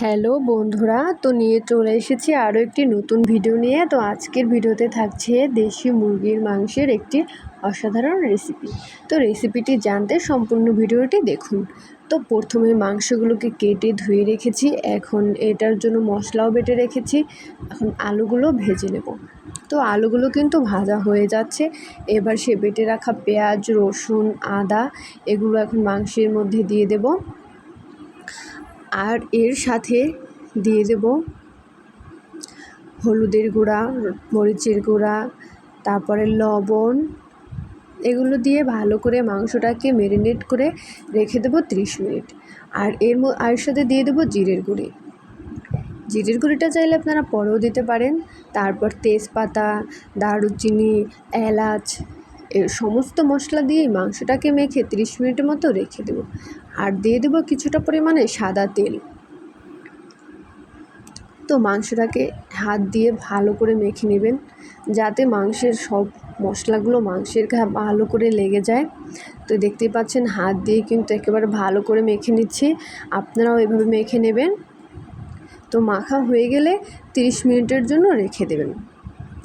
Hello বন্ধুরা, তো নিয়ে চলে এসেছি আরও একটি নতুন ভিডিও নিয়ে। তো আজকের ভিডিওতে থাকছে দেশি মুরগির মাংসের একটি অসাধারণ রেসিপি। তো রেসিপিটি জানতে সম্পূর্ণ ভিডিওটি দেখুন। তো প্রথমে মাংসগুলোকে কেটে ধুয়ে রেখেছি। এখন এটার জন্য মশলাও বেটে রেখেছি। এখন আলুগুলো ভেজে নেব। তো আলুগুলো কিন্তু ভাজা হয়ে যাচ্ছে। এবার সে বেটে রাখা পেঁয়াজ, রসুন, আদা, এগুলো এখন মাংসের মধ্যে দিয়ে দেবো। আর এর সাথে দিয়ে দেব হলুদের গুঁড়া, মরিচের গুঁড়া, তারপরে লবণ। এগুলো দিয়ে ভালো করে মাংসটাকে ম্যারিনেট করে রেখে দেবো ত্রিশ মিনিট। আর এর আর সাথে দিয়ে দেবো জিরের গুঁড়ি। জিরের গুঁড়িটা চাইলে আপনারা পরেও দিতে পারেন। তারপর তেজপাতা, দারুচিনি, এলাচ এর সমস্ত মশলা দিয়ে মাংসটাকে মেখে ত্রিশ মিনিটের মতো রেখে দেবো। আর দিয়ে দেবো কিছুটা পরিমাণে সাদা তেল। তো মাংসটাকে হাত দিয়ে ভালো করে মেখে নেবেন, যাতে মাংসের সব মশলাগুলো মাংসের ঘা ভালো করে লেগে যায়। তো দেখতেই পাচ্ছেন হাত দিয়ে কিন্তু একেবারে ভালো করে মেখে নিচ্ছি, আপনারাও এভাবে মেখে নেবেন। তো মাখা হয়ে গেলে তিরিশ মিনিটের জন্য রেখে দেবেন।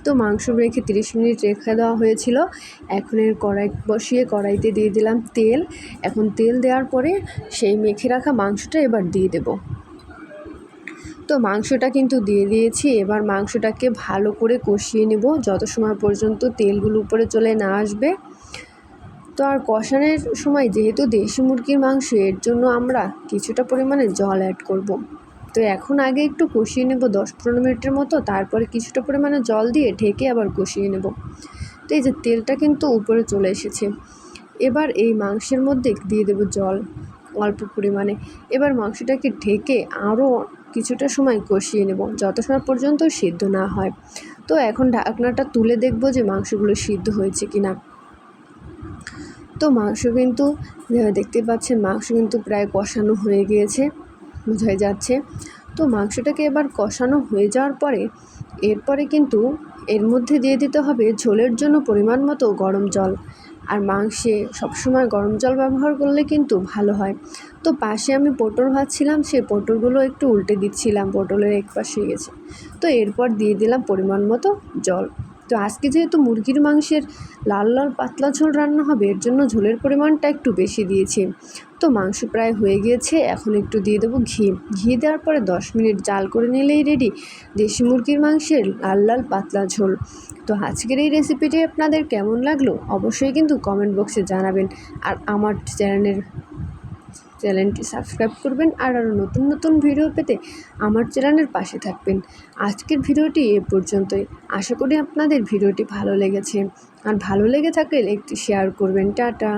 তো মাংস রেখে তিরিশ মিনিট রেখে দেওয়া হয়েছিল। এখন এর কড়াই বসিয়ে কড়াইতে দিয়ে দিলাম তেল। এখন তেল দেওয়ার পরে সেই মেখে রাখা মাংসটা এবার দিয়ে দেব। তো মাংসটা কিন্তু দিয়ে দিয়েছি। এবার মাংসটাকে ভালো করে কষিয়ে নেব। যত সময় পর্যন্ত তেলগুলো উপরে চলে না আসবে। তো আর কষানোর সময় যেহেতু দেশি মুরগির মাংস, এর জন্য আমরা কিছুটা পরিমাণে জল অ্যাড করব। তো এখন আগে একটু কষিয়ে নেব দশ পনেরো মিনিটের মতো, তারপরে কিছুটা পরিমাণে জল দিয়ে ঢেকে আবার কষিয়ে নেব। তো এই যে তেলটা কিন্তু উপরে চলে এসেছে। এবার এই মাংসের মধ্যে দিয়ে দেব জল অল্প পরিমাণে। এবার মাংসটাকে ঢেকে আরও কিছুটা সময় কষিয়ে নেব, যত সময় পর্যন্ত সিদ্ধ না হয়। তো এখন ঢাকনাটা তুলে দেখব যে মাংসগুলো সিদ্ধ হয়েছে কি না তো মাংস কিন্তু দেখতে পাচ্ছেন মাংস কিন্তু প্রায় কষানো হয়ে গিয়েছে। বোঝাই যাচ্ছে। তো মাংসটাকে এবার কষানো হয়ে যাওয়ার পরে, এরপরে কিন্তু এর মধ্যে দিয়ে দিতে হবে ঝোলের জন্য পরিমাণ মতো গরম জল। আর মাংসে সবসময় গরম জল ব্যবহার করলে কিন্তু ভালো হয়। তো পাশে আমি পটল ভাজছিলাম, সেই পটলগুলো একটু উল্টে দিচ্ছিলাম, পটলের এক পাশে গেছে। তো এরপর দিয়ে দিলাম পরিমাণ মতো জল। তো আজকে যেহেতু মুরগির মাংসের লাল লাল পাতলা ঝোল রান্না হবে, এর জন্য ঝোলের পরিমাণটা একটু বেশি দিয়েছি। তো মাংস প্রায় হয়ে গিয়েছে, এখন একটু দিয়ে দেবো ঘি। ঘি দেওয়ার পরে দশ মিনিট জাল করে নিলেই রেডি দেশি মুরগির মাংসের লাল লাল পাতলা ঝোল। তো আজকের এই রেসিপিটি আপনাদের কেমন লাগল? অবশ্যই কিন্তু কমেন্ট বক্সে জানাবেন। আর আমার চ্যানেলের চ্যানেলটি সাবস্ক্রাইব করবেন আর আরও নতুন নতুন ভিডিও পেতে আমার চ্যানেলের পাশে থাকবেন। আজকের ভিডিওটি এ পর্যন্তই। আশা করি আপনাদের ভিডিওটি ভালো লেগেছে। আর ভালো লেগে থাকলে একটি শেয়ার করবেন। টাটা।